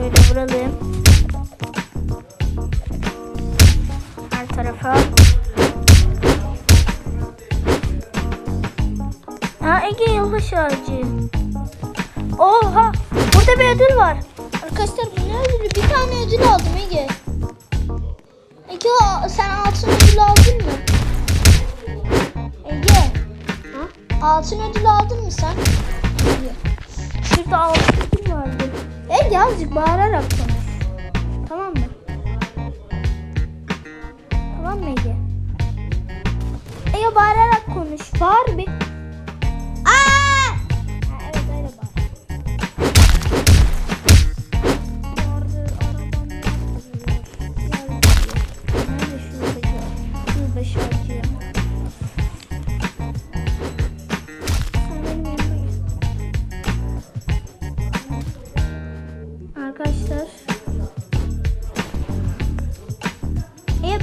Şöyle vuralım. Her tarafa. Ha Ege yılbaşı ağacı. Oha! Burada bir ödül var. Arkadaşlar bu ne ödülü? Bir tane ödül aldım Ege. Ege sen altın ödül aldın mı? Ege. Ha? Altın ödül aldın mı sen? Ege. Şurada altı ödül vardı. Ege azıcık bağırarak konuş. Tamam mı? Tamam mı Ege? Ege bağırarak konuş.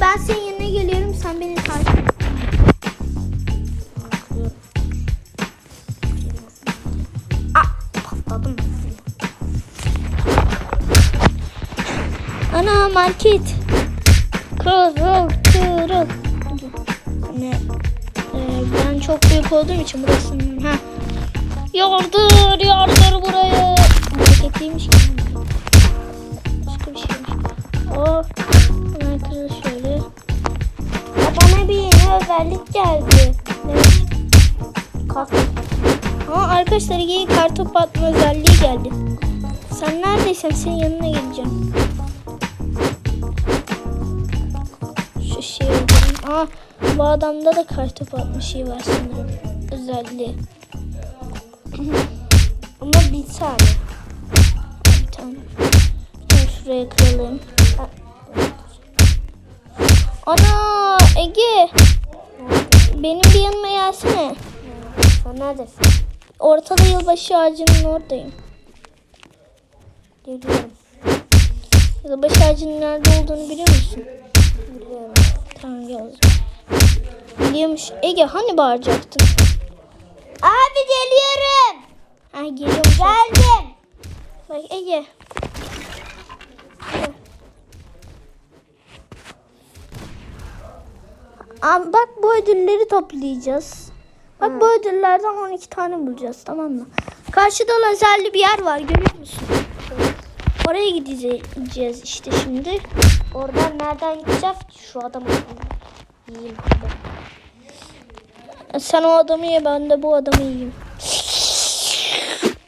Ben senin yanına geliyorum. Sen beni takip et. Ah. Ana market. Kırıl kırıl. Ne? Ee, ben çok büyük olduğum için burası. Ha. Yardır yardır buraya. Hareketliymiş ki. Başka bir şeymiş. O. yeni özellik geldi. Ne? Kalk. Aa arkadaşlar iyi kartopu atma özelliği geldi. Sen neredeysen senin yanına geleceğim. Şu şeyi öldüreyim. Aa bu adamda da kartopu atma şeyi var sanırım. Özelliği. Ama bir tane. Bir tane. Şunu şuraya kıralım. Ana Ege. Benim bir yanıma gelsene. Sen neredesin? Ortada yılbaşı ağacının oradayım. Geliyorum. Yılbaşı ağacının nerede olduğunu biliyor musun? Biliyorum. Tamam gel. Biliyormuş. Ege hani bağıracaktın? Abi geliyorum. Ha geliyorum. Geldim. Bak Ege. Aa, bak bu ödülleri toplayacağız. Bak bu ödüllerden 12 tane bulacağız tamam mı? Karşıda lazerli bir yer var görüyor musun? Oraya gideceğiz işte şimdi. Oradan nereden gideceğiz? Şu adamı yiyeyim. Sen o adamı ye ben de bu adamı yiyeyim.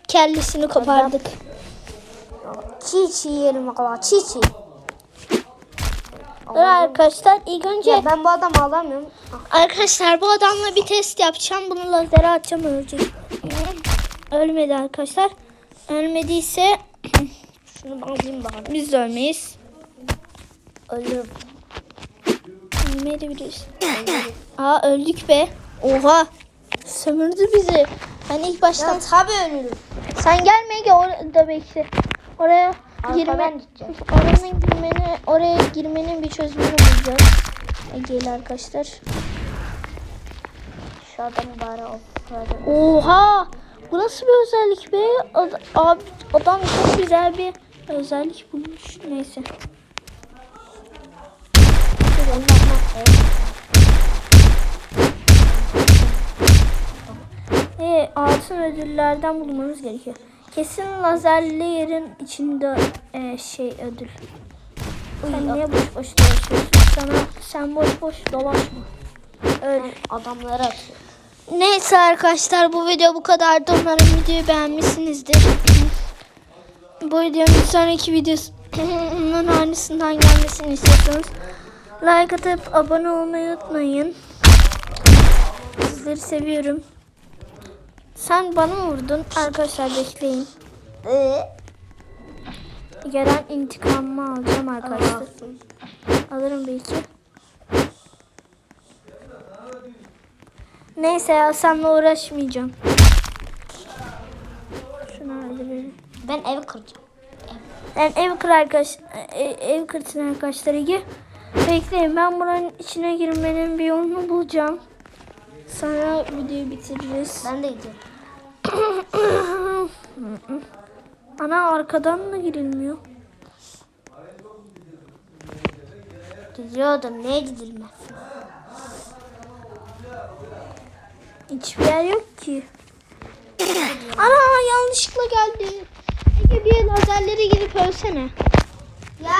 Kellesini kopardık. Çiğ çiğ yiyelim o kadar. Çiğ çiğ. Dur arkadaşlar ilk önce Ya ben bu adamı alamıyorum. arkadaşlar bu adamla bir test yapacağım. Bunu lazere atacağım ölecek. Ölmedi arkadaşlar. Ölmediyse Şunu alayım bakalım. biz de ölmeyiz. Ölürüm. Ölmeyebiliriz. Aa öldük be. Oha. Sömürdü bizi. Ben ilk baştan Ya tabii ölürüm. Sen gelme ki orada bekle. Oraya girme, oranın girmeni, oraya girmenin bir çözümünü bulacağız. Ege'yle arkadaşlar. Şu adamı bari. Oha! Bu nasıl bir özellik be? Ad- abi, adam çok güzel bir özellik bulmuş. Neyse. Ee, altın ödüllerden bulmamız gerekiyor. Kesin lazerli yerin içinde e, şey ödül. Sen niye boş boş dolaşıyorsun? Sana sen boş boş dolaşma. Öyle. Adamları atıyor. Neyse arkadaşlar bu video bu kadardı. Umarım videoyu beğenmişsinizdir. bu videonun sonraki videosunun aynısından gelmesini istiyorsanız like atıp abone olmayı unutmayın. Sizleri seviyorum. Sen bana mı vurdun. Arkadaşlar bekleyin. Ee, Gelen intikamımı alacağım arkadaşlar. Alırım belki. Neyse ya seninle uğraşmayacağım. Şunu öldürelim. ben ev kıracağım. Ben ev kır arkadaş, e- ev kırsın arkadaşlar Ege. Bekleyin ben buranın içine girmenin bir yolunu bulacağım. Sonra videoyu bitiririz. Ben de gidiyorum. Ana arkadan mı girilmiyor? Gidiyordum. Ne gidilmez? Hiçbir yer yok ki. Ana yanlışlıkla geldi. Ege bir lazerlere girip ölsene. Ya.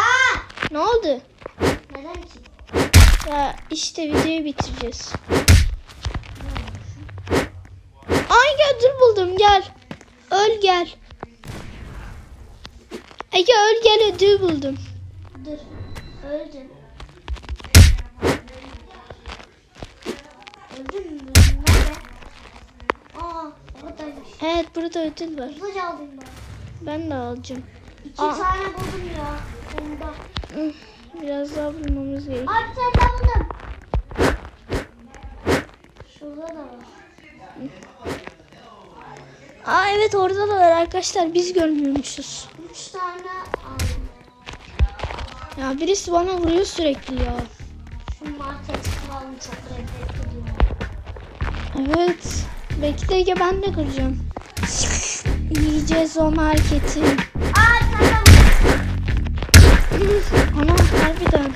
Ne oldu? Neden ki? Ya işte videoyu bitireceğiz. Ay gel dur buldum gel. Öl gel. Ege öl gel ödül buldum. Dur. Öldün. Öldün mü? Nerede? Aa, buradaymış. Evet burada ödül var. Hızlıca alayım ben. Ben de alacağım. İki Aa. tane buldum ya. Üh, Biraz daha bulmamız gerek. Abi sen buldum. Şurada da var. Aa evet orada da var arkadaşlar biz görmüyormuşuz. Üç tane aldım. Ya birisi bana vuruyor sürekli ya. Şu market kralını çok. Evet. Belki de Ege ben de kıracağım. Yiyeceğiz o marketi. Aa buldun. Ana harbiden.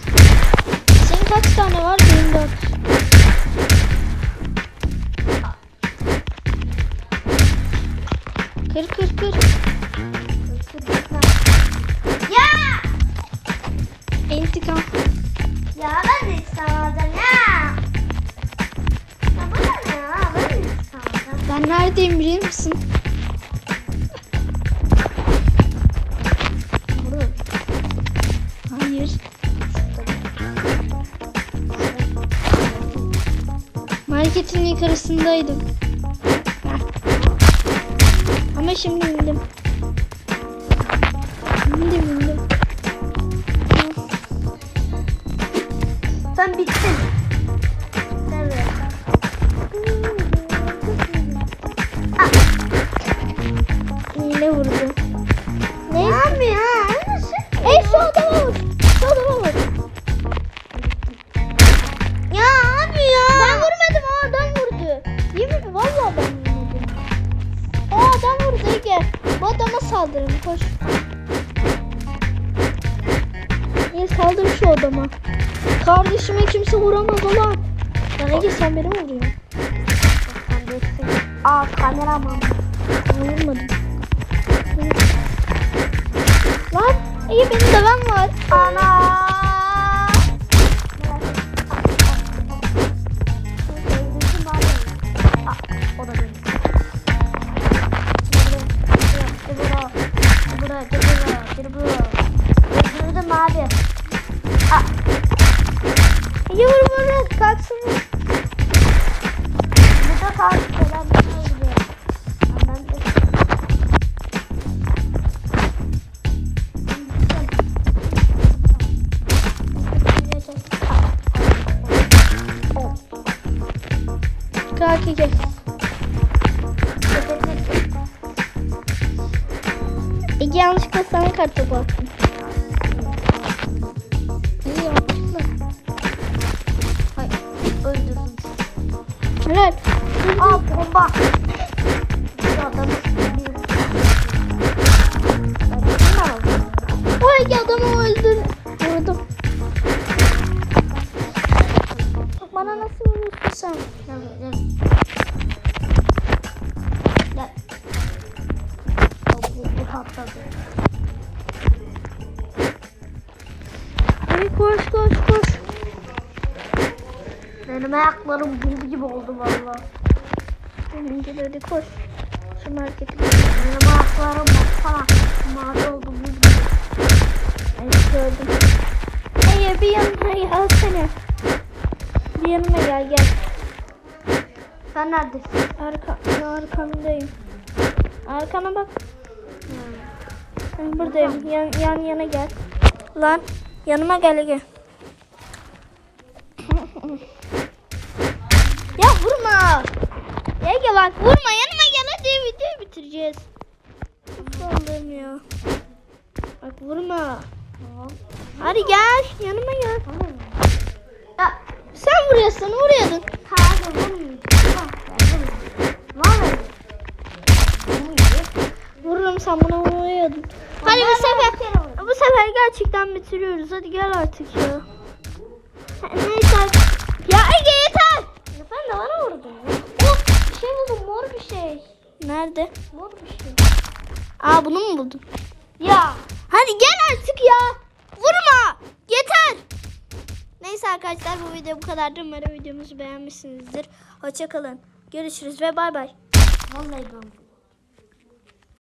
Senin kaç tane var? Benim dört. İntikam. Ya ben de istemedim ya. Ya bana ne ya? Ben de istemedim. Ben neredeyim biliyor musun? Hayır. Marketin yukarısındaydım. Ama şimdi indim. İndim indim. Yine vurdu. Ne yapıyor ha? Ey şu adama vur. Şu adama vur. Ya abi ya. Ben vurmadım o adam vurdu. Yemin mi? Vallahi ben vurmadım. O adam vurdu Ege. Bu adama saldırın koş. Niye saldır şu adama. Kardeşime kimse vuramaz ulan. Lan Ege sen beni vuruyorsun? Aa kameraman. Vurmadım. Lan Ege benim devem var. Ana. Yanlışlıkla sana kartopu attım. İyi yanlışlıkla. Hayır, öldürdüm. Helal. Aa bomba. Şu adamı öldür. Vurdum. Bana nasıl vuruyorsun sen? Ayaklarım buz gibi oldu valla. De hadi koş. Şu markete Benim ayaklarım baksana. Mavi oldu buz gibi. Evet gördüm. Ege bir yanıma gelsene. Bir yanıma gel gel. Sen neredesin? Arka, arkamdayım. Arkana bak. Ben buradayım. Yan, yan yana gel. Lan yanıma gel Ege. ya vurma. Ege bak vurma yanıma gel hadi videoyu bitireceğiz. Allah'ım ya. Bak vurma. Hadi gel yanıma gel. Ya Sen vuruyorsun vuruyordun. Hayır. Tamam, vurmayayım. Vallahi. Vururum sen buna vuruyordun. Hadi bu sefer bu sefer gerçekten bitiriyoruz. Hadi gel artık ya. Neyse. Ya Ege yeter. Efendim de bana vurdun. Bir şey mor bir şey. Nerede? Mor bir şey. Aa bunu mu buldun? Ya. Hadi gel artık ya. Vurma. Yeter. Neyse arkadaşlar bu video bu kadardı. Umarım videomuzu beğenmişsinizdir. Hoşçakalın. Görüşürüz ve bay bay. Vallahi ben